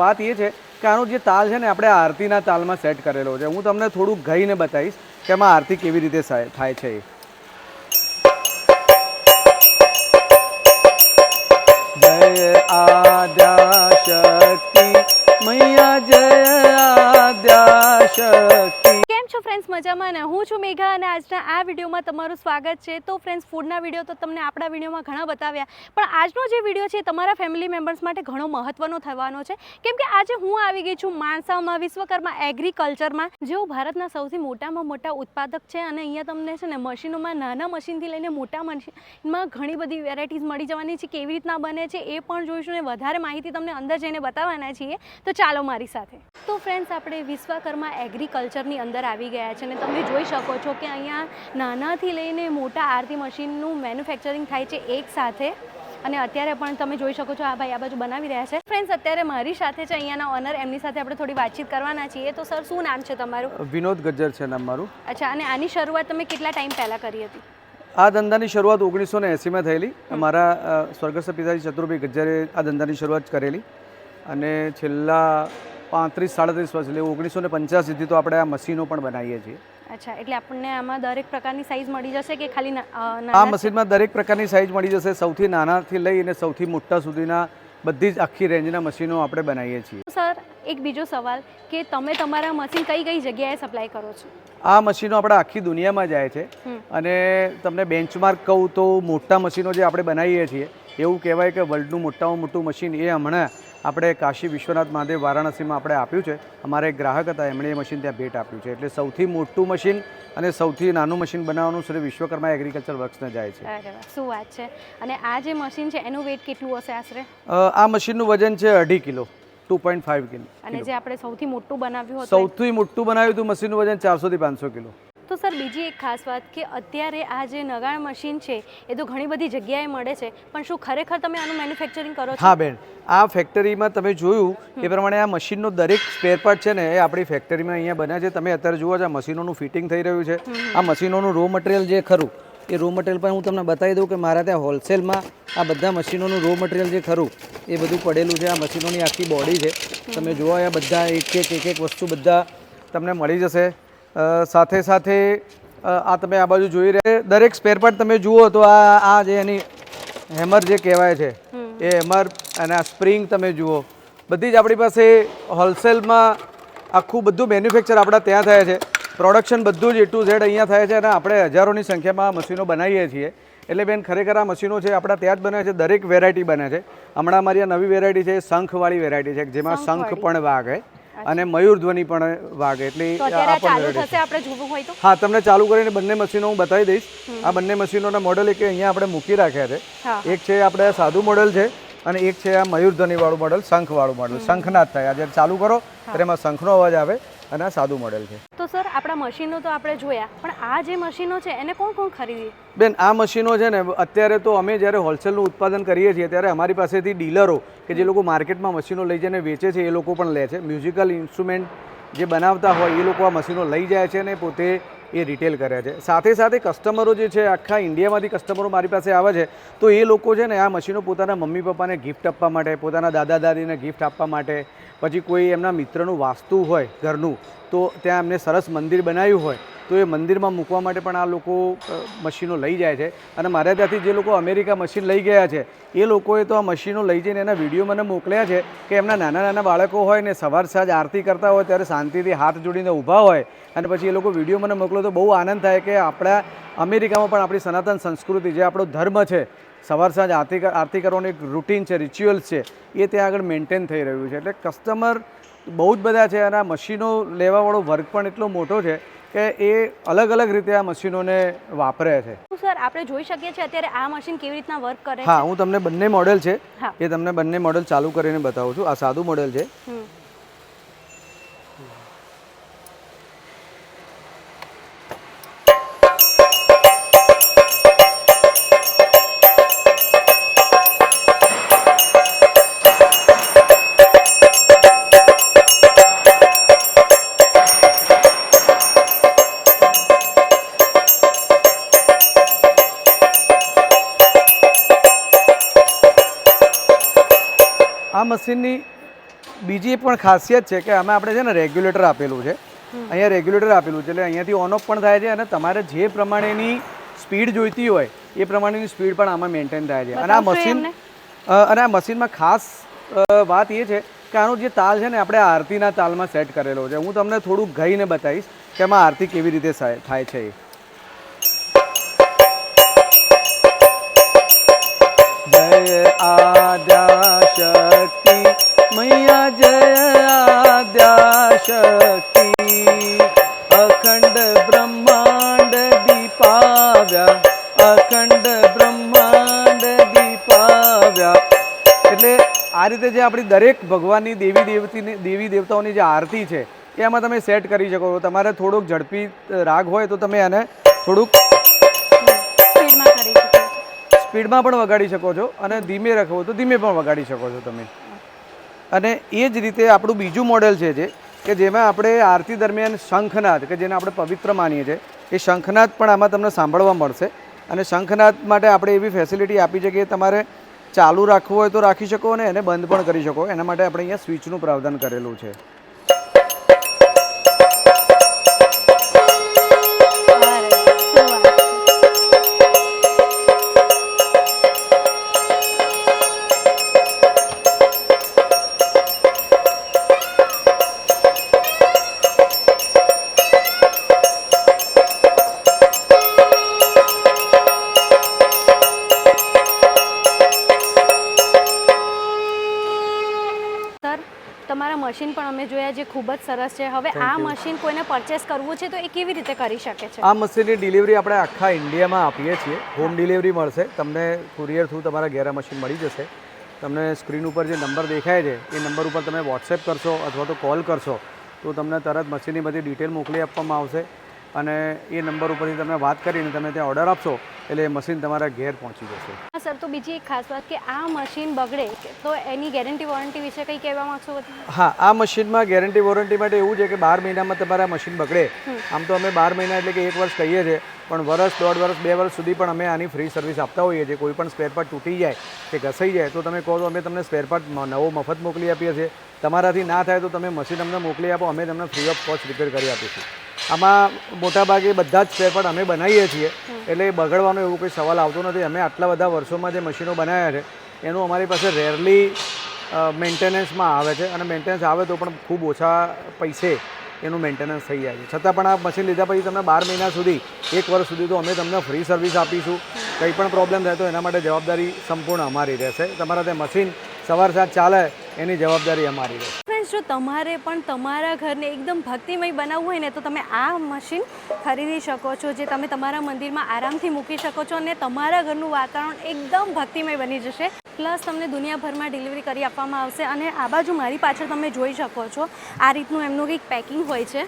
વાત એ છે કે આનો જે તાલ છે ને, આપણે આરતીના તાલમાં સેટ કરેલો છે. હું તમને થોડુંક ગઈને બતાવીશ કે આમાં આરતી કેવી રીતે થાય છે જય આદ્યા શક્તિ મૈયા જય આદ્યા શક્તિ ફ્રેન્ડ્સ મજામાં ને? હું છું મેઘા અને આજના આ વિડીયોમાં તમારું સ્વાગત છે. તો ફ્રેન્ડ્સ ફૂડના વીડિયો તો તમને આપણા વિડીયોમાં ઘણા બતાવ્યા. પણ આજનો જે વીડિયો છે, તમારા ફેમિલી મેમ્બર્સ માટે ઘણો મહત્વનો થવાનો છે. કેમ કે આજે હું આવી ગઈ છું માણસામાં વિશ્વકર્મા એગ્રીકલ્ચરમાં જેઓ ભારતના સૌથી મોટામાં મોટા ઉત્પાદક છે અને અહીંયા તમને છે ને, મશીનોમાં, નાના મશીનથી લઈને મોટા મશીનમાં ઘણી બધી વેરાયટીઝ મળી જવાની છે, કેવી રીતના બને છે એ પણ જોઈશું ને વધારે માહિતી તમને અંદર જઈને બતાવવાના છીએ. તો ચાલો મારી સાથે. તો ફ્રેન્ડ્સ આપણે વિશ્વકર્મા એગ્રીકલ્ચરની અંદર આવી ગયા છે અને તમે જોઈ શકો છો કે અહીંયા નાનાથી લઈને મોટા આરતી મશીનનું મેન્યુફેક્ચરિંગ થાય છે એક સાથે. અને અત્યારે પણ તમે જોઈ શકો છો આ ભાઈ આ બાજુ બનાવી રહ્યા છે. ફ્રેન્ડ્સ અત્યારે મારી સાથે છે અહીંયાના ઓનર એમની સાથે આપણે થોડી વાતચીત કરવાના છીએ. તો સર શું નામ છે તમારું? વિનોદ ગજ્જર છે નામ મારું. અચ્છા અને આની શરૂઆત તમે કેટલા ટાઈમ પહેલાં કરી હતી? આ ધંધાની શરૂઆત ઓગણીસો ને એંસીમાં થયેલી મારા સ્વર્ગસ્થ પિતાજી ચતુરભાઈ ગજ્જરે આ ધંધાની શરૂઆત કરેલી. અને છેલ્લા પાંત્રીસ સાડત્રીસ વર્ષ એટલે ઓગણીસો ને પંચ્યાસીથી તો આપણે આ મશીનો પણ બનાવીએ છીએ. અચ્છા એટલે આપણને આમાં દરેક પ્રકારની સાઇઝ મળી જશે કે ખાલી આ મશીનમાં દરેક પ્રકારની સાઇઝ મળી જશે. સૌથી નાનાથી લઈ અને સૌથી મોટા સુધીના બધી જ આખી રેન્જના મશીનો આપણે બનાવીએ છીએ. સર એક બીજો સવાલ કે તમે તમારા મશીન કઈ કઈ જગ્યાએ સપ્લાય કરો છો? આ મશીનો આપણે આખી દુનિયામાં જાય છે. અને તમને બેન્ચમાર્ક કહું તો મોટા મશીનો જે આપણે બનાવીએ છીએ એવું કહેવાય કે વર્લ્ડનું મોટામાં મોટું મશીન એ હમણાં આપણે કાશી વિશ્વનાથ મહાદેવ વારાણસીમાં આપણે આપ્યું છે. અમારે એક ગ્રાહક હતા એમણે એ મશીન ત્યાં ભેટ આપ્યું છે. એટલે સૌથી મોટું મશીન અને સૌથી નાનું મશીન બનાવવાનું શ્રી વિશ્વકર્મા એગ્રીકલ્ચર વર્ક્સને જાય છે. અરે વાહ, શું વાત છે? અને આ જે મશીન છે એનું વેટ કેટલું હશે આશરે? આ મશીનનું વજન છે અઢી કિલો ટુ પોઈન્ટ ફાઇવ અને જે આપણે સૌથી મોટું બનાવ્યું હતું સૌથી મોટું બનાવ્યું હતું મશીનનું વજન ચારસોથી પાંચસો કિલો. તો સર બીજી એક ખાસ વાત કે અત્યારે આ જે નગાણ મશીન છે એ તો ઘણી બધી જગ્યાએ મળે છે પણ શું ખરેખર તમે આનું મેન્યુફેક્ચરિંગ કરો છો? હા બેન. આ ફેક્ટરીમાં તમે જોયું એ પ્રમાણે આ મશીનનો દરેક સ્પેર પાર્ટ છે ને એ આપણી ફેક્ટરીમાં અહીંયા બન્યા છે. તમે અત્યારે જુઓ છો આ મશીનોનું ફિટિંગ થઈ રહ્યું છે. આ મશીનોનું રો મટીરિયલ જે ખરું એ રો મટીરિયલ પણ હું તમને બતાવી દઉં કે મારા ત્યાં હોલસેલમાં આ બધા મશીનોનું રો મટીરિયલ જે ખરું એ બધું પડેલું છે. આ મશીનોની આખી બોડી છે. તમે જુઓ આ બધા એક એક એક એક વસ્તુ બધા તમને મળી જશે. સાથે સાથે આ તમે આ બાજુ જોઈ રહ્યા દરેક સ્પેર પાર્ટ તમે જુઓ તો આ આ જે એની હેમર જે કહેવાય છે એ હેમર અને આ સ્પ્રિંગ તમે જુઓ. બધી જ આપણી પાસે હોલસેલમાં આખું બધું મેન્યુફેક્ચર આપણા ત્યાં થાય છે. પ્રોડક્શન બધું જ એ ટુ ઝેડ અહીંયા થાય છે અને આપણે હજારોની સંખ્યામાં મશીનો બનાવીએ છીએ. એટલે બેન ખરેખર આ મશીનો છે આપણા ત્યાં જ બને છે. દરેક વેરાયટી બને છે. હમણાં અમારી આ નવી વેરાયટી છે શંખવાળી વેરાયટી છે જેમાં શંખ પણ વાગે. અને મયુર ધ્વનિ પણ વાગે એટલે હા તમને ચાલુ કરીને બંને મશીનો હું બતાવી દઈશ. આ બંને મશીનોના મોડલ એક અહીંયા આપણે મૂકી રાખ્યા છે. એક છે આપણે સાદું મોડલ છે અને એક છે આ મયુરધ્વનિ વાળું મોડલ શંખ વાળું મોડલ શંખના જ થાય. આ જ્યારે ચાલુ કરો ત્યારે એમાં શંખનો અવાજ આવે. અને આ સાદું મોડેલ છે. તો સર આપણા મશીનો તો આપણે જોયા પણ આ જે મશીનો છે એને કોણ કોણ ખરીદી? બેન આ મશીનો છે ને અત્યારે તો અમે જ્યારે હોલસેલનું ઉત્પાદન કરીએ છીએ ત્યારે અમારી પાસેથી ડીલરો કે જે લોકો માર્કેટમાં મશીનો લઈ જઈને વેચે છે એ લોકો પણ લે છે. મ્યુઝિકલ ઇન્સ્ટ્રુમેન્ટ જે બનાવતા હોય એ લોકો આ મશીનો લઈ જાય છે અને પોતે એ રિટેલ કરે છે. સાથે સાથે કસ્ટમરો જે છે, આખા ઇન્ડિયામાંથી કસ્ટમરો મારી પાસે આવે છે, તો એ લોકો છે ને આ મશીનો પોતાના મમ્મી પપ્પાને ગિફ્ટ આપવા માટે, પોતાના દાદા દાદીને ગિફ્ટ આપવા માટે, પછી કોઈ એમના મિત્રનું વાસ્તુ હોય ઘરનું, તો ત્યાં એમને સરસ મંદિર બનાવ્યું હોય તો એ મંદિરમાં મૂકવા માટે પણ આ લોકો મશીનો લઈ જાય છે. અને મારે ત્યાંથી જે લોકો અમેરિકા મશીન લઈ ગયા છે, એ લોકોએ તો આ મશીનો લઈ જઈને એના વીડિયો મને મોકલ્યા છે કે એમના નાના નાના બાળકો હોય ને સવાર સાંજ આરતી કરતા હોય ત્યારે શાંતિથી હાથ જોડીને ઊભા હોય. અને પછી એ લોકો વીડિયો મને મોકલો તો બહુ આનંદ થાય કે આપણા અમેરિકામાં પણ આપણી સનાતન સંસ્કૃતિ જે આપણો ધર્મ છે, સવાર સાંજ આરતી આરતી કરવાનું એક રૂટીન છે, રિચ્યુઅલ્સ છે, એ ત્યાં આગળ મેન્ટેન થઈ રહ્યું છે. એટલે કસ્ટમર બહુ જ બધા છે અને આ મશીનો લેવાવાળો વર્ગ પણ એટલો મોટો છે કે એ અલગ અલગ રીતે આ મશીનોને વાપરે છે. સર આપણે જોઈ શકીએ છીએ અત્યારે આ મશીન કેવી રીતના વર્ક કરે હા હું તમને બંને મોડેલ છે એ તમને બંને મોડેલ ચાલુ કરીને બતાવું છું. આ સાદું મોડેલ છે. આ મશીનની બીજી પણ ખાસિયત છે કે આમાં આપણે છે ને રેગ્યુલેટર આપેલું છે. અહીંયા રેગ્યુલેટર આપેલું છે એટલે અહીંયાથી ઓન ઓફ પણ થાય છે અને તમારે જે પ્રમાણેની સ્પીડ જોઈતી હોય એ પ્રમાણેની સ્પીડ પણ આમાં મેન્ટેન થાય છે. અને આ મશીન અને આ મશીનમાં ખાસ વાત એ છે કે આનો જે તાલ છે ને આપણે આરતીના તાલમાં સેટ કરેલો છે. હું તમને થોડુંક ગઈને બતાવીશ કે આમાં આરતી કેવી રીતે થાય છે એ. શક્તિ મૈયા જય આદ્યા શક્તિ અખંડ બ્રહ્માંડ દીપાવ્યા અખંડ બ્રહ્માંડ દીપાવ્યા એટલે આ રીતે જે આપણી દરેક ભગવાનની દેવી દેવતીની દેવી દેવતાઓની જે આરતી છે એ આમાં તમે સેટ કરી શકો. તમારે થોડુંક ઝડપી રાગ હોય તો તમે આને થોડુંક સ્પીડમાં પણ વગાડી શકો છો અને ધીમે રાખવો તો ધીમે પણ વગાડી શકો છો તમે. અને એ જ રીતે આપણું બીજું મોડેલ છે જે, કે જેમાં આપણે આરતી દરમિયાન શંખનાદ, કે જેને આપણે પવિત્ર માનીએ છીએ, એ શંખનાદ પણ આમાં તમને સાંભળવા મળશે. અને શંખનાદ માટે આપણે એવી ફેસિલિટી આપી છે કે તમારે ચાલુ રાખવું હોય તો રાખી શકો અને એને બંધ પણ કરી શકો. એના માટે આપણે અહીંયા સ્વિચનું પ્રાવધાન કરેલું છે. મશીન પણ અમે જોયા જે ખૂબ જ સરસ છે. હવે આ મશીન કોઈને પરચેસ કરવું છે તો એ કેવી રીતે કરી શકે છે? આ મશીનની ડિલિવરી આપણે આખા ઇન્ડિયામાં આપીએ છીએ. હોમ ડિલિવરી મળશે. તમને કુરિયર થ્રુ તમારા ઘેર મશીન મળી જશે. તમને સ્ક્રીન ઉપર જે નંબર દેખાય છે એ નંબર ઉપર તમે વોટ્સએપ કરશો અથવા તો કોલ કરશો તો તમને તરત મશીનની બધી ડિટેલ મોકલી આપવામાં આવશે. અને એ નંબર ઉપરથી તમે વાત કરીને તમે ત્યાં ઓર્ડર આપશો. એટલે એ મશીન તમારા ઘેર પહોંચી જશે. હા સર તો બીજી એક ખાસ વાત કે આ મશીન બગડે તો એની ગેરંટી વોરંટી વિશે કંઈ કહેવા માંગશો હા આ મશીનમાં ગેરંટી વોરંટી માટે એવું છે કે બાર મહિનામાં તમારા મશીન બગડે. આમ તો અમે બાર મહિના એટલે કે એક વર્ષ કહીએ છીએ પણ વર્ષ દોઢ વર્ષ બે વર્ષ સુધી પણ અમે આની ફ્રી સર્વિસ આપતા હોઈએ છીએ. કોઈ પણ સ્પેર પાર્ટ તૂટી જાય કે ઘસાઈ જાય તો તમે કહો તો અમે તમને સ્પેર પાર્ટ નવો મફત મોકલી આપીએ છીએ. તમારાથી ના થાય તો તમે મશીન અમને મોકલી આપો અમે તમને ફ્રી ઓફ કોસ્ટ રિપેર કરી આપીશું. આમાં મોટાભાગે બધા જ સ્પેરપાર્ટ અમે બનાવીએ છીએ. એટલે બગડવાનો એવું કોઈ સવાલ આવતો નથી. અમે આટલા બધા વર્ષોમાં જે મશીનો બનાવ્યા છે એનું અમારી પાસે રેરલી મેન્ટેનન્સમાં આવે છે. અને મેન્ટેનન્સ આવે તો પણ ખૂબ ઓછા પૈસે એનું મેન્ટેનન્સ થઈ જાય છે. છતાં પણ આ મશીન લીધા પછી તમને બાર મહિના સુધી એક વર્ષ સુધી તો અમે તમને ફ્રી સર્વિસ આપીશું. કંઈ પણ પ્રોબ્લેમ થાય તો એના માટે જવાબદારી સંપૂર્ણ અમારી રહેશે. તમારા તે મશીન સવાર સાંજ ચાલે એની જવાબદારી અમારી રહેશે. ફ્રેન્ડ્સ જો તમારે પણ તમારા ઘરને એકદમ ભક્તિમય બનાવવું હોય ને, તો તમે આ મશીન ખરીદી શકો છો, જે તમે તમારા મંદિરમાં આરામથી મૂકી શકો છો અને તમારા ઘરનું વાતાવરણ એકદમ ભક્તિમય બની જશે. પ્લસ તમને દુનિયાભરમાં ડિલિવરી કરી આપવામાં આવશે અને આ બાજુ મારી પાછળ તમે જોઈ શકો છો, આ રીતનું એમનું કંઈક પેકિંગ હોય છે.